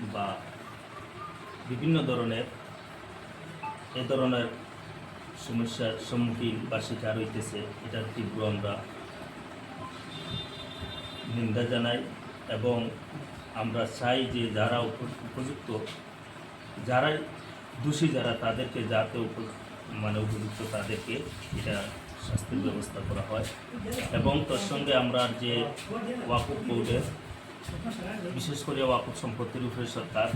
বা বিভিন্ন ধরনের, এ ধরনের সমস্যার সম্মুখীন বা শিকার হইতেছে, এটার তীব্র আমরা নিন্দা জানাই এবং আমরা চাই যে যারা উপ- উপযুক্ত, যারাই দোষী যারা, তাদেরকে যাতে মানে উপযুক্ত তাদেরকে এটা শাস্তির ব্যবস্থা করা হয়। এবং তার সঙ্গে আমরা যে ওয়াকুফ বোর্ডের বিশেষ করে ওয়াকুফ সম্পত্তির উপরে সরকার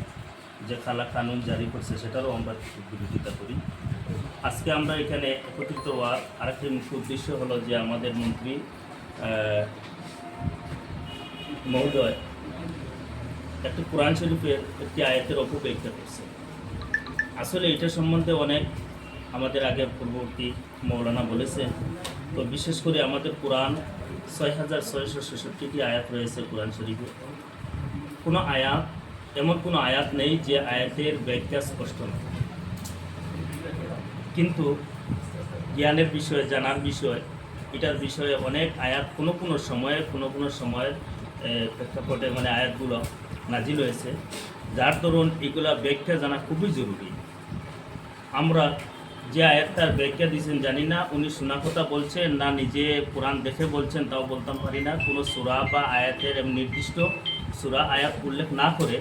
যে খালা কানুন জারি করছে, সেটারও আমরা বিরোধিতা করি। আজকে আমরা এখানে একত্রিত হওয়ার আরেকটি মুখ্য উদ্দেশ্য হলো যে আমাদের মন্ত্রী মহোদয় একটি কোরআন শরীফের একটি আয়াতের অপব্যাখ্যা করছে। আসলে এটা সম্বন্ধে অনেক আমাদের আগে পূর্ববর্তী মৌলানা বলেছেন। তো বিশেষ করে আমাদের কোরআন ছয় হাজার ছয়শো ছেষট্টিটি আয়াত রয়েছে কোরআন শরীফে। কোনো আয়াত, এমন কোনো আয়াত নেই যে আয়াতের ব্যাখ্যা স্পষ্ট নয়। কিন্তু জ্ঞানের বিষয়ে, জানার বিষয়, এটার বিষয়ে অনেক আয়াত কোনো কোনো সময়ে, কোনো কোনো সময়ের প্রেক্ষাপটে মানে আয়াতগুলো নাজিল হয়েছে। যার দরুন এগুলা ব্যাখ্যা জানা খুবই জরুরি। আমরা যে আয়াতটার ব্যাখ্যা দিয়েছেন জানি না উনি শোনা কথা বলছেন না নিজে কোরআন দেখে বলছেন তাও বলতাম পারি না। কোনো সুরা বা আয়াতের নির্দিষ্ট সুরা আয়াত উল্লেখ না করে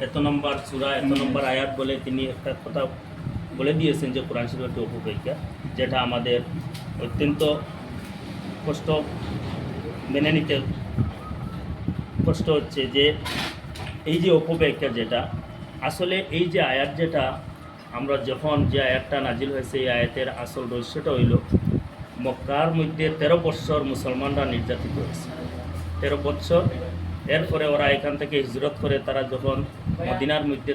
এত নম্বর সুরা এত নম্বর আয়াত বলে তিনি একটা কথা বলে দিয়েছেন যে কোরআন শরীফ একটি উপব্যাখ্যা যেটা আমাদের অত্যন্ত কষ্ট মেনে নিতে কষ্ট হচ্ছে যে এই যে অপব্যাখ্যা যেটা আসলে এই যে আয়াত যেটা আমরা যখন যে আয়াতটা নাজিল হয়েছে, এই আয়াতের আসল রহস্যটা হইল, মক্কার মধ্যে তেরো বৎসর মুসলমানরা নির্যাতিত হয়েছে। তেরো বৎসর, এরপরে ওরা এখান থেকে হিজরত করে, তারা যখন মদিনার মধ্যে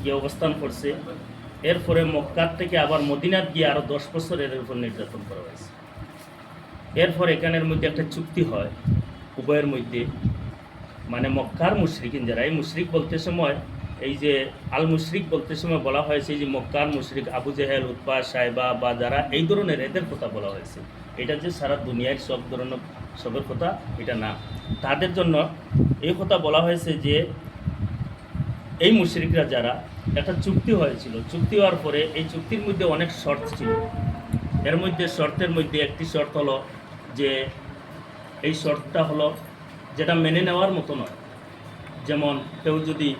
গিয়ে অবস্থান করছে, এরপরে মক্কার থেকে আবার মদিনার গিয়ে আরও দশ বছর এর উপর নির্যাতন করা হয়েছে। এরপর এখানের মধ্যে একটা চুক্তি হয়, উভয়ের মধ্যে। মানে মক্কার মুশরিকিন যারা, এই মুশরিক বলতে সময় এই যে আল মুশরিক বলতে সময় বলা হয়েছে যে মক্কার মুশরিক আবু জেহেল উৎপা সাহেবা বা যারা, এই ধরনের এদের কথা বলা হয়েছে। এটা যে সারা দুনিয়ার সব ধরনের, সবের কথা, এটা না। তাদের জন্য এই কথা বলা হয়েছে যে, এই মুশরিকরা যারা, একটা চুক্তি হয়েছিল। চুক্তি হওয়ার পরে এই চুক্তির মধ্যে অনেক শর্ত ছিল। এর মধ্যে, শর্তের মধ্যে একটি শর্ত হলো যে, এই শর্তটা হলো যেটা মেনে নেওয়ার মতো নয়। যেমন কেউ যদি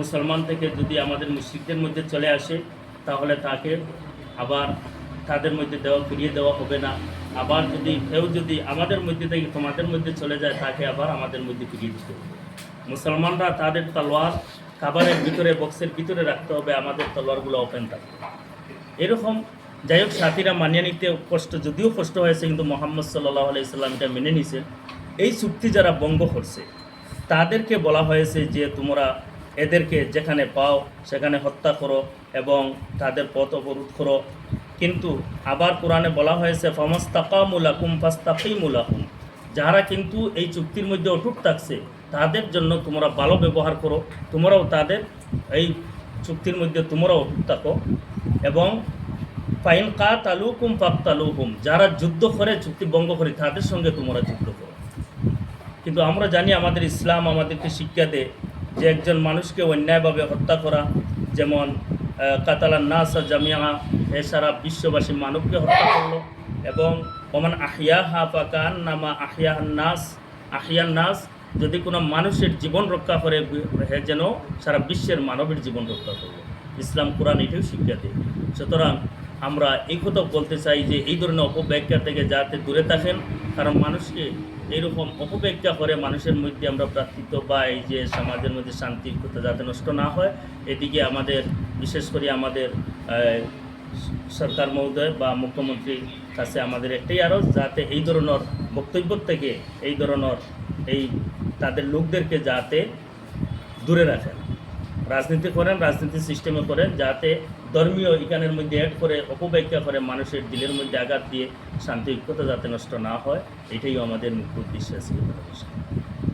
মুসলমান থেকে যদি আমাদের মুসলিকদের মধ্যে চলে আসে, তাহলে তাকে আবার তাদের মধ্যে দেওয়া, ফিরিয়ে দেওয়া হবে না। আবার যদি কেউ যদি আমাদের মধ্যে থেকে তোমাদের মধ্যে চলে যায়, তাকে আবার আমাদের মধ্যে ফিরিয়ে দিতে হবে। মুসলমানরা তাদের তলোয়ার খাবারের ভিতরে, বক্সের ভিতরে রাখতে হবে, আমাদের তলোয়ারগুলো ওপেন থাকবে। এরকম যাই হোক, সাথীরা মানিয়ে নিতে কষ্ট, যদিও কষ্ট হয়েছে, কিন্তু মোহাম্মদ সাল্লাহ আলাইসাল্লাম এটা মেনে নিছে। এই চুক্তি যারা বঙ্গ করছে, তাদেরকে বলা হয়েছে যে তোমরা এদেরকে যেখানে পাও, সেখানে হত্যা করো এবং তাদের পথ অবরোধ করো। কিন্তু আবার কোরআনে বলা হয়েছে ফামাস্তাকামুলাকুম ফাস্তাকিমুলাকুম যারা কিন্তু এই চুক্তির মধ্যে অটুট থাকছে, তাদের জন্য তোমরা ভালো ব্যবহার করো। তোমরাও তাদের এই চুক্তির মধ্যে তোমরাও অটুট থাকো। এবং ফাইন কা তালুকুম পাক তালুকুম যারা যুদ্ধ করে, চুক্তি ভঙ্গ করে, তাদের সঙ্গে তোমরা যুদ্ধ করো। কিন্তু আমরা জানি আমাদের ইসলাম আমাদেরকে শিক্ষা দেয় যে একজন মানুষকে অন্যায়ভাবে হত্যা করা, যেমন কাতালান নাস জামিয়া এ সারা বিশ্ববাসী মানবকে হত্যা করল, এবং ওমান আহিয়া হা পাকান নামা আহিয়া নাস আহিয়ান নাস, যদি কোনো মানুষের জীবন রক্ষা করে যেন সারা বিশ্বের মানবের জীবন রক্ষা করবে ইসলাম কোরআন এটাও শিক্ষা দেয়। সুতরাং আমরা এই কথা বলতে চাই যে এই ধরনের অপব্যাখ্যা থেকে যাতে দূরে থাকেন, কারণ মানুষকে এইরকম অপব্যাখ্যা করে মানুষের মধ্যে আমরা প্রার্থিত বা এই যে সমাজের মধ্যে শান্তি কথা যাতে নষ্ট না হয়, এদিকে আমাদের, বিশেষ করে আমাদের সরকার মহোদয় বা মুখ্যমন্ত্রীর কাছে আমাদের একটাই আরও যাতে এই ধরনের বক্তব্য থেকে এই ধরনের এই তাদের লোকদেরকে যাতে দূরে রাখেন। রাজনীতি করেন, রাজনীতি সিস্টেমে করেন, যাতে ধর্মীয় ইকানের মধ্যে অ্যাড করে অপব্যাখ্যা করে মানুষের দিলের মধ্যে আঘাত দিয়ে শান্তি ঐক্যতা যাতে নষ্ট না হয় এটাই আমাদের মুখ্য উদ্দেশ্য আছে